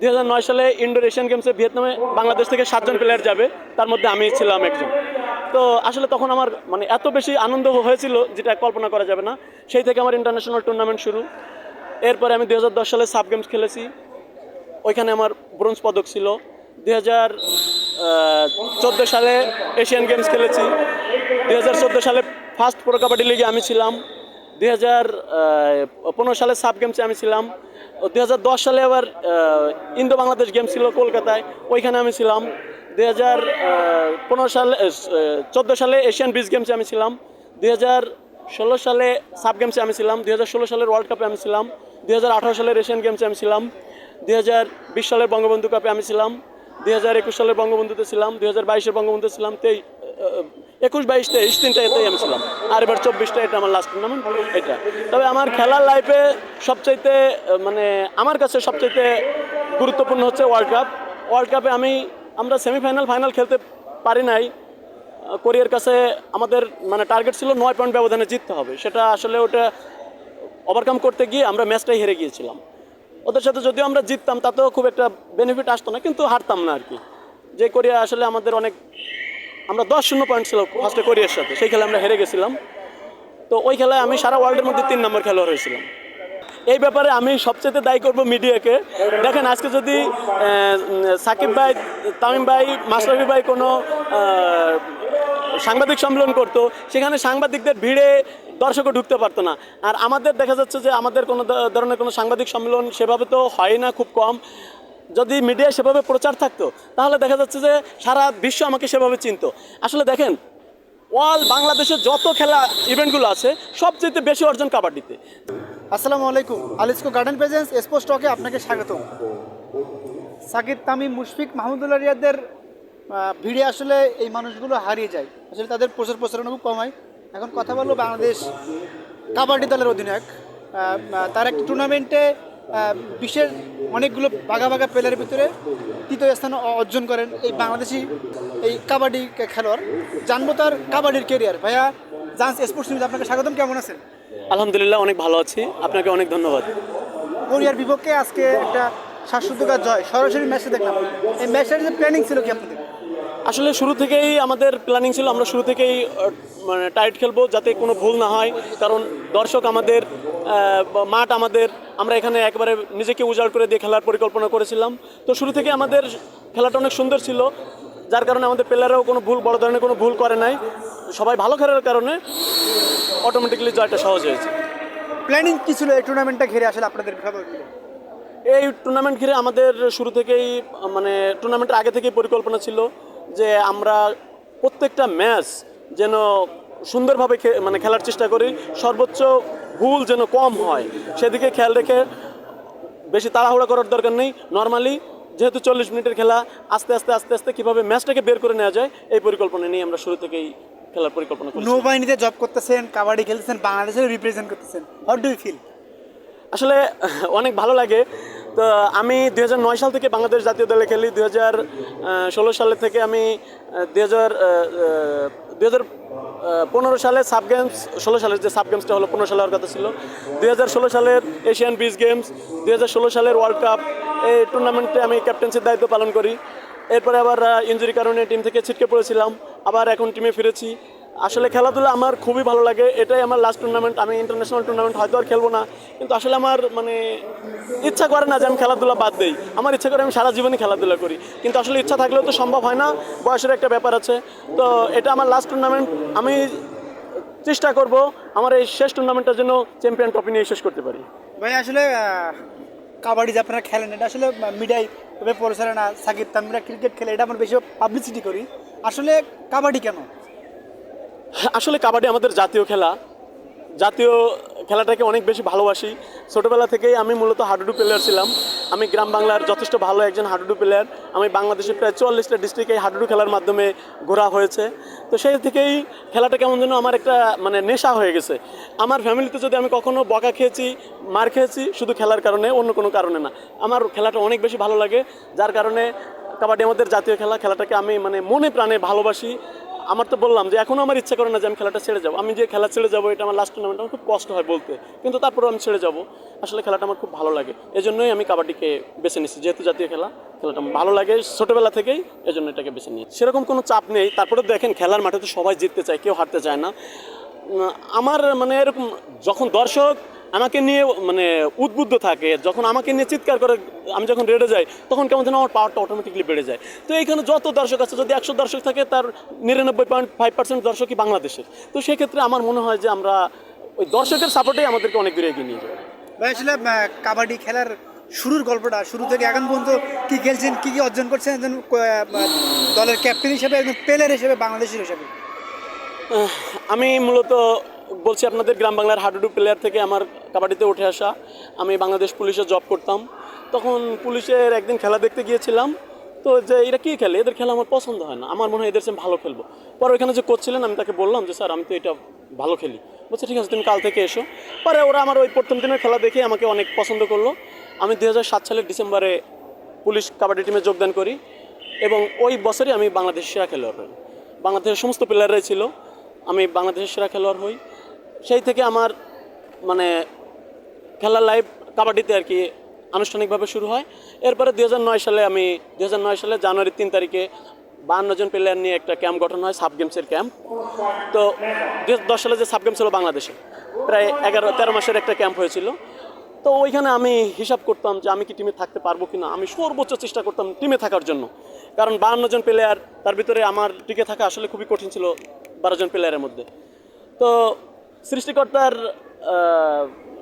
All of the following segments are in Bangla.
দু হাজার নয় সালে ইন্ডোর এশিয়ান গেমসে ভিয়েতনামে বাংলাদেশ থেকে সাতজন প্লেয়ার যাবে। তার মধ্যে আমি ছিলাম একজন। তো আসলে তখন আমার মানে এত বেশি আনন্দ হয়েছিল যেটা কল্পনা করা যাবে না। সেই থেকে আমার ইন্টারন্যাশনাল টুর্নামেন্ট শুরু। এরপরে আমি দু হাজার দশ সালে সাব গেমস খেলেছি। ওইখানে আমার ব্রোঞ্জ পদক ছিল। দুই চোদ্দ সালে এশিয়ান গেমস খেলেছি। দুই হাজার চোদ্দ সালে ফার্স্ট প্রো কাবাডি লিগে আমি ছিলাম। দুই হাজার পনেরো সালে সাব গেমসে আমি ছিলাম। দুই হাজার দশ সালে আবার ইন্দো বাংলাদেশ গেম ছিল কলকাতায়, ওইখানে আমি ছিলাম। দুই হাজার পনেরো সালে চোদ্দ সালে এশিয়ান বিচ গেমসে আমি ছিলাম। দুই হাজার ষোলো সালে সাব গেমসে আমি ছিলাম। দুই হাজার ষোলো সালের ওয়ার্ল্ড কাপে আমি ছিলাম। দুই হাজার আঠারো সালের এশিয়ান গেমসে আমি ছিলাম। দুই হাজার বিশ সালের বঙ্গবন্ধু কাপে আমি ছিলাম। দুই হাজার একুশ সালের বঙ্গবন্ধুতে ছিলাম। দুই হাজার বাইশের বঙ্গবন্ধুতে ছিলাম। তেই একুশ, বাইশ, তেইশ তিনটা এতেই আমি ছিলাম। আর এবার চব্বিশটা এটা আমার লাস্ট টুর্নামেন্ট এটা। তবে আমার খেলার লাইফে সবচাইতে মানে আমার কাছে সবচাইতে গুরুত্বপূর্ণ হচ্ছে ওয়ার্ল্ড কাপ ওয়ার্ল্ড কাপে আমি, আমরা সেমিফাইনাল ফাইনাল খেলতে পারি নাই। কোরিয়ার কাছে আমাদের মানে টার্গেট ছিল নয় পয়েন্ট ব্যবধানে জিততে হবে। সেটা আসলে ওটা ওভারকাম করতে গিয়ে আমরা ম্যাচটাই হেরে গিয়েছিলাম। ওদের সাথে যদিও আমরা জিততাম, তাতেও খুব একটা বেনিফিট আসতো না, কিন্তু হারতাম না আর কি। যে কোরিয়া আসলে আমাদের অনেক আমরা দশ শূন্য পয়েন্ট ছিল ফার্স্টে কোরিয়ার সাথে, সেই খেলায় আমরা হেরে গেছিলাম। তো ওই খেলায় আমি সারা ওয়ার্ল্ডের মধ্যে তিন নম্বর খেলোয়াড় হয়েছিলাম। এই ব্যাপারে আমি সবচেয়ে দায়ী করব মিডিয়াকে। দেখেন, আজকে যদি সাকিব ভাই, তামিম ভাই মাসরাফি ভাই কোনো সাংবাদিক সম্মেলন করতো, সেখানে সাংবাদিকদের ভিড়ে দর্শকও ঢুকতে পারতো না। আর আমাদের দেখা যাচ্ছে যে আমাদের কোনো ধরনের কোনো সাংবাদিক সম্মেলন সেভাবে তো হয় না, খুব কম। যদি মিডিয়া সেভাবে প্রচার থাকতো, তাহলে দেখা যাচ্ছে যে সারা বিশ্ব আমাকে সেভাবে চিনত। আসলে দেখেন ওয়াল বাংলাদেশের যত খেলা ইভেন্টগুলো আছে, সবচেয়ে বেশি অর্জন কাবাডিতে আসসালামু আলাইকুম, আলিসকো গার্ডেন প্রেজেন্স, স্পোর্টস টকে আপনাকে স্বাগত সাকিব, তামিম, মুশফিক, মাহমুদুল্লাহ রিয়াদের ভিড়ে আসলে এই মানুষগুলো হারিয়ে যায়। আসলে তাদের প্রচার প্রচারণা খুব কম হয়। এখন কথা বলব বাংলাদেশ কাবাডি দলের অধিনায়ক। তার একটি টুর্নামেন্টে বিশ্বের অনেকগুলো বাঘা বাঘা প্লেয়ারের ভিতরে তৃতীয় স্থান অর্জন করেন এই বাংলাদেশি এই কাবাডি খেলোয়াড়। জানব তার কাবাডির কেরিয়ার ভাইয়া জান্স স্পোর্টস নিউজ আপনাকে স্বাগতম। কেমন আছেন? আলহামদুলিল্লাহ অনেক ভালো আছি। আপনাকে অনেক ধন্যবাদ। কোরিয়ার বিপক্ষে আজকে একটা শ্বাসরুদ্ধকার জয়। সরাসরি ম্যাচে দেখলাম। এই ম্যাচের যে প্ল্যানিং ছিল কি আপনাদের? আসলে শুরু থেকেই আমাদের প্ল্যানিং ছিল আমরা শুরু থেকেই মানে টাইট খেলব যাতে কোনো ভুল না হয়। কারণ দর্শক আমাদের মাঠ আমাদের আমরা এখানে একবারে নিজেকে উজাড় করে দিয়ে খেলার পরিকল্পনা করেছিলাম। তো শুরু থেকে আমাদের খেলাটা অনেক সুন্দর ছিল যার কারণে আমাদের প্লেয়াররাও কোনো ভুল বড় ধরনের কোনো ভুল করে নাই। সবাই ভালো খেলার কারণে অটোমেটিক্যালি জয়টা সহজ হয়েছে। প্ল্যানিং কি ছিল এই টুর্নামেন্টটা ঘিরে আসলে আপনাদের এই টুর্নামেন্ট ঘিরে আমাদের শুরু থেকেই মানে টুর্নামেন্টের আগে থেকেই পরিকল্পনা ছিল। যে আমরা প্রত্যেকটা ম্যাচ যেন সুন্দরভাবে মানে খেলার চেষ্টা করি সর্বোচ্চ ভুল যেন কম হয়। সেদিকে খেয়াল রেখে বেশি তাড়াহুড়া করার দরকার নেই। নর্মালি যেহেতু চল্লিশ মিনিটের খেলা আস্তে আস্তে আস্তে আস্তে কীভাবে ম্যাচটাকে বের করে নেওয়া যায় এই পরিকল্পনা নিয়ে আমরা শুরু থেকেই খেলার পরিকল্পনা করি নৌবাহিনীতে জব করতেছেন কাবাডি খেলতেছেন বাংলাদেশের রিপ্রেজেন্ট করতেছেন। হোয়াট ডু ইউ ফিল আসলে অনেক ভালো লাগে। তো আমি দুই সাল থেকে বাংলাদেশ জাতীয় দলে খেলি, দুই হাজার ষোলো সালে থেকে আমি দুই হাজার পনেরো সালে সাব গেমস, ষোলো সালের যে সাব গেমসটা হলো পনেরো সালে কথা ছিল। দুই হাজার ষোলো সালের এশিয়ান বিচ গেমস, দুই হাজার ষোলো সালের ওয়ার্ল্ড কাপ, এই টুর্নামেন্টে আমি ক্যাপ্টেন্সির দায়িত্ব পালন করি। এরপরে আবার ইঞ্জুরি কারণে টিম থেকে ছিটকে পড়েছিলাম। আবার এখন টিমে ফিরেছি। আসলে খেলাধুলা আমার খুবই ভালো লাগে। এটাই আমার লাস্ট টুর্নামেন্ট আমি ইন্টারন্যাশনাল টুর্নামেন্ট হয়তো আর খেলব না। কিন্তু আসলে আমার মানে ইচ্ছা করে না যে আমি খেলাধুলা বাদ দেই। আমার ইচ্ছা করে আমি সারা জীবনই খেলাধুলা করি। কিন্তু আসলে ইচ্ছা থাকলেও তো সম্ভব হয় না। বয়সের একটা ব্যাপার আছে। তো এটা আমার লাস্ট টুর্নামেন্ট আমি চেষ্টা করব আমার এই শেষ টুর্নামেন্টের জন্য চ্যাম্পিয়ন ট্রফি নিয়ে শেষ করতে পারি। ভাই, আসলে কাবাডি যে আপনারা খেলেন, এটা আসলে মিডিয়ায় পরিচালনা সাকিব তামিমরা ক্রিকেট খেলে এটা আমরা বেশি পাবলিসিটি করি। আসলে কাবাডি কেন? আসলে কাবাডি আমাদের জাতীয় খেলা। জাতীয় খেলাটাকে অনেক বেশি ভালোবাসি। ছোটোবেলা থেকেই আমি মূলত হাডুডু প্লেয়ার ছিলাম। আমি গ্রাম বাংলার যথেষ্ট ভালো একজন হাডুডু প্লেয়ার আমি বাংলাদেশের প্রায় চুয়াল্লিশটা ডিস্ট্রিক্টে হাডুডু খেলার মাধ্যমে ঘোরা হয়েছে। তো সেই থেকেই খেলাটা কেমন যেন আমার একটা মানে নেশা হয়ে গেছে। আমার ফ্যামিলিতে যদি আমি কখনো বকা খেয়েছি, মার খেয়েছি, শুধু খেলার কারণে, অন্য কোনো কারণে না। আমার খেলাটা অনেক বেশি ভালো লাগে। যার কারণে কাবাডি আমাদের জাতীয় খেলা। খেলাটাকে আমি মানে মনে প্রাণে ভালোবাসি। আমার তো বললাম যে এখনও আমার ইচ্ছা করে না যে আমি খেলাটা ছেড়ে যাব। আমি যে খেলা ছেড়ে যাব, এটা আমার লাস্ট টুর্নামেন্ট আমার খুব কষ্ট হয় বলতে। কিন্তু তারপরে আমি ছেড়ে যাব। আসলে খেলাটা আমার খুব ভালো লাগে। এজন্যই আমি কাবাডিকে বেছে নিচ্ছি যেহেতু জাতীয় খেলা, খেলাটা ভালো লাগে। ছোটোবেলা থেকেই এজন্য এটাকে বেছে নিই সেরকম কোনো চাপ নেই। তারপরে দেখেন, খেলার মাঠে তো সবাই জিততে চায়, কেউ হারতে চায় না। আমার মানে এরকম যখন দর্শক আমাকে নিয়ে মানে উদ্বুদ্ধ থাকে যখন আমাকে নিয়ে চিৎকার করে আমি যখন রেডে যাই তখন কেমন যেন আমার পাওয়ারটা অটোমেটিকলি বেড়ে যায়। তো এইখানে যত দর্শক আছে যদি একশো দর্শক থাকে তার নিরানব্বই পয়েন্ট ফাইভ পার্সেন্ট দর্শকই বাংলাদেশের। তো সেক্ষেত্রে আমার মনে হয় যে আমরা ওই দর্শকের সাপোর্টেই আমাদেরকে অনেক দূরে এগিয়ে নিয়ে যাবে। ভাই আসলে কাবাডি খেলার শুরুর গল্পটা শুরু থেকে এখন পর্যন্ত কি খেলছেন কি কি অর্জন করছেন একজন দলের ক্যাপ্টেন হিসেবে একজন প্লেয়ার হিসেবে বাংলাদেশের হিসেবে? আমি মূলত বলছি আপনাদের গ্রাম বাংলার হাডুডু প্লেয়ার থেকে আমার কাবাডিতে উঠে আসা। আমি বাংলাদেশ পুলিশে জব করতাম। তখন পুলিশের একদিন খেলা দেখতে গিয়েছিলাম। তো যে এরা কী খেলে? এদের খেলা আমার পছন্দ হয় না। আমার মনে হয় এদের চেয়ে ভালো খেলব। পরে ওইখানে যে কোচ ছিলেন, আমি তাকে বললাম যে, স্যার, আমি তো এটা ভালো খেলি। বলছে, ঠিক আছে, তুমি কাল থেকে এসো। পরে ওরা আমার ওই প্রথম দিনের খেলা দেখে আমাকে অনেক পছন্দ করল। আমি দু সাত সালের ডিসেম্বরে পুলিশ কাবাডি টিমে যোগদান করি এবং ওই বছরই আমি বাংলাদেশ সেরা খেলোয়াড় হই। বাংলাদেশের সমস্ত প্লেয়াররাই ছিল। আমি বাংলাদেশের সেরা খেলোয়াড় হই। সেই থেকে আমার মানে খেলার লাইফ কাবাডিতে আর কি আনুষ্ঠানিকভাবে শুরু হয়। এরপরে দু হাজার নয় সালে আমি দু হাজার নয় সালে জানুয়ারির তিন তারিখে বাহান্ন জন প্লেয়ার নিয়ে একটা ক্যাম্প গঠন হয় সাব গেমসের ক্যাম্প তো দু দশ সালে যে সাব গেমস হলো বাংলাদেশে, প্রায় এগারো, তেরো মাসের একটা ক্যাম্প হয়েছিল। তো ওইখানে আমি হিসাব করতাম যে আমি কি টিমে থাকতে পারব কি না আমি সর্বোচ্চ চেষ্টা করতাম টিমে থাকার জন্য। কারণ বাহান্ন জন প্লেয়ার তার ভিতরে আমার টিকে থাকা আসলে খুবই কঠিন ছিল বারো জন প্লেয়ারের মধ্যে। তো সৃষ্টিকর্তার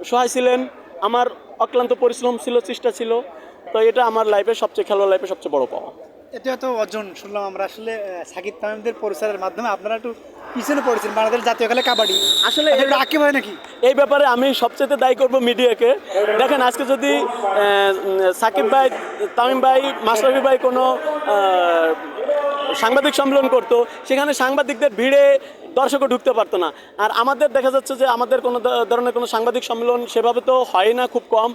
সহায় ছিলেন। আমার অক্লান্ত পরিশ্রম ছিল চেষ্টা ছিল। তো এটা আমার লাইফের সবচেয়ে খেলোয়াড় লাইফের সবচেয়ে বড় পাওয়া। এটা তো অর্জন শুনলাম আমরা আসলে সাকিব তামিমদের পরিসরের মাধ্যমে আপনারা একটু পিছনে পড়েছেন বাংলাদেশ জাতীয় খেলা কাবাডি। আসলে হয় নাকি? এই ব্যাপারে আমি সবচেয়ে দায়ী করব মিডিয়াকে। দেখেন আজকে যদি সাকিব ভাই তামিম ভাই মাসরাফি ভাই কোনো সাংবাদিক সম্মেলন করতো সেখানে সাংবাদিকদের ভিড়ে দর্শকও ঢুকতে পারতো না। আর আমাদের দেখা যাচ্ছে যে আমাদের কোনো ধরনের কোনো সাংবাদিক সম্মেলন সেভাবে তো হয় না, খুব কম।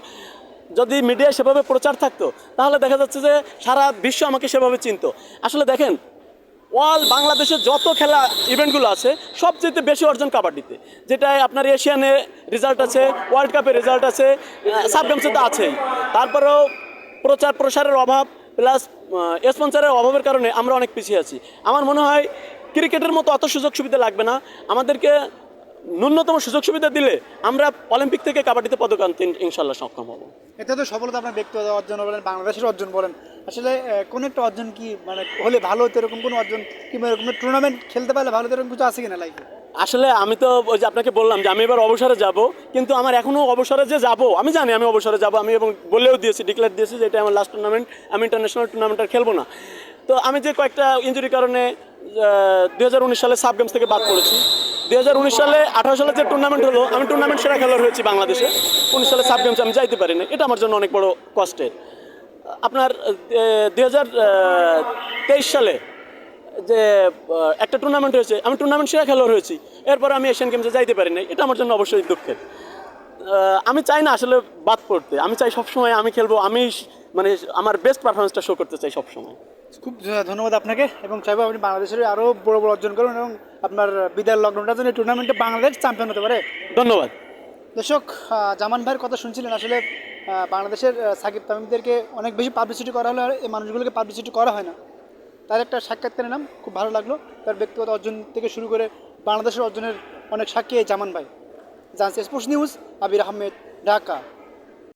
যদি মিডিয়ায় সেভাবে প্রচার থাকতো, তাহলে দেখা যাচ্ছে যে সারা বিশ্ব আমাকে সেভাবে চিনত। আসলে দেখেন অল বাংলাদেশের যত খেলা ইভেন্টগুলো আছে, সবচেয়ে বেশি অর্জন কাবাডিতে। যেটায় আপনার এশিয়ানে রেজাল্ট আছে ওয়ার্ল্ড কাপের রেজাল্ট আছে সাব গেমসে তো আছেই। তারপরেও প্রচার প্রসারের অভাব প্লাস স্পন্সারের অভাবের কারণে আমরা অনেক পিছিয়ে আছি। আমার মনে হয় ক্রিকেটের মতো অত সুযোগ সুবিধা লাগবে না। আমাদেরকে ন্যূনতম সুযোগ সুবিধা দিলে আমরা অলিম্পিক থেকে কাবাডিতে পদক আনতে ইনশাল্লাহ সক্ষম হব। এটা তো সফলতা আপনার ব্যক্তিগত অর্জন বলেন বাংলাদেশের অর্জন বলেন। আসলে কোন একটা অর্জন কি মানে হলে ভালো হতো এরকম কোনো অর্জন কিংবা এরকম টুর্নামেন্ট খেলতে পারলে ভালো হতো এরকম কিছু আছে কিনা লাইফে আসলে আমি তো ওই যে আপনাকে বললাম যে আমি এবার অবসরে যাব কিন্তু আমার এখনও অবসরে যে যাব আমি জানি আমি অবসরে যাব আমি এবং বলেও দিয়েছি ডিক্লেয়ার দিয়েছি যে এটা আমার লাস্ট টুর্নামেন্ট আমি ইন্টারন্যাশনাল টুর্নামেন্ট আর খেলব না। তো আমি যে কয়েকটা ইঞ্জুরি কারণে দুই হাজার উনিশ সালে সাব গেমস থেকে বাদ পড়েছি। দু হাজার উনিশ সালে, আঠারো সালে যে টুর্নামেন্ট হলো, আমি টুর্নামেন্ট সেরা খেলোয়াড় হয়েছি বাংলাদেশে। উনিশ সালে সাব গেমস আমি যাইতে পারিনি। এটা আমার জন্য অনেক বড় কষ্টের। আপনার দু হাজার তেইশ সালে যে একটা টুর্নামেন্ট হয়েছে, আমি টুর্নামেন্ট সেরা খেলোয়াড় হয়েছি। এরপর আমি এশিয়ান গেমসে যাইতে পারি নাই এটা আমার জন্য অবশ্যই দুঃখের। আমি চাই না আসলে বাদ পড়তে। আমি চাই সবসময় আমি খেলব, আমি মানে আমার বেস্ট পারফরমেন্সটা শো করতে চাই সবসময়। খুব ধন্যবাদ আপনাকে এবং চাইব আপনি বাংলাদেশের আরও বড় বড় অর্জন করুন এবং আপনার বিদায় লগ্নটার জন্য টুর্নামেন্টে বাংলাদেশ চ্যাম্পিয়ন হতে পারে। ধন্যবাদ। দর্শক জামান ভাইয়ের কথা শুনছিলেন। আসলে বাংলাদেশের সাকিব তামিমদেরকে অনেক বেশি পাবলিসিটি করা হলে আর এই মানুষগুলোকে পাবলিসিটি করা হয় না। তার একটা সাক্ষাৎকার নাম খুব ভালো লাগল। তার ব্যক্তিগত অর্জন থেকে শুরু করে বাংলাদেশের অর্জনের অনেক সাক্ষী এই জামান ভাই। জানছে স্পোর্টস নিউজ আবির আহমেদ ঢাকা।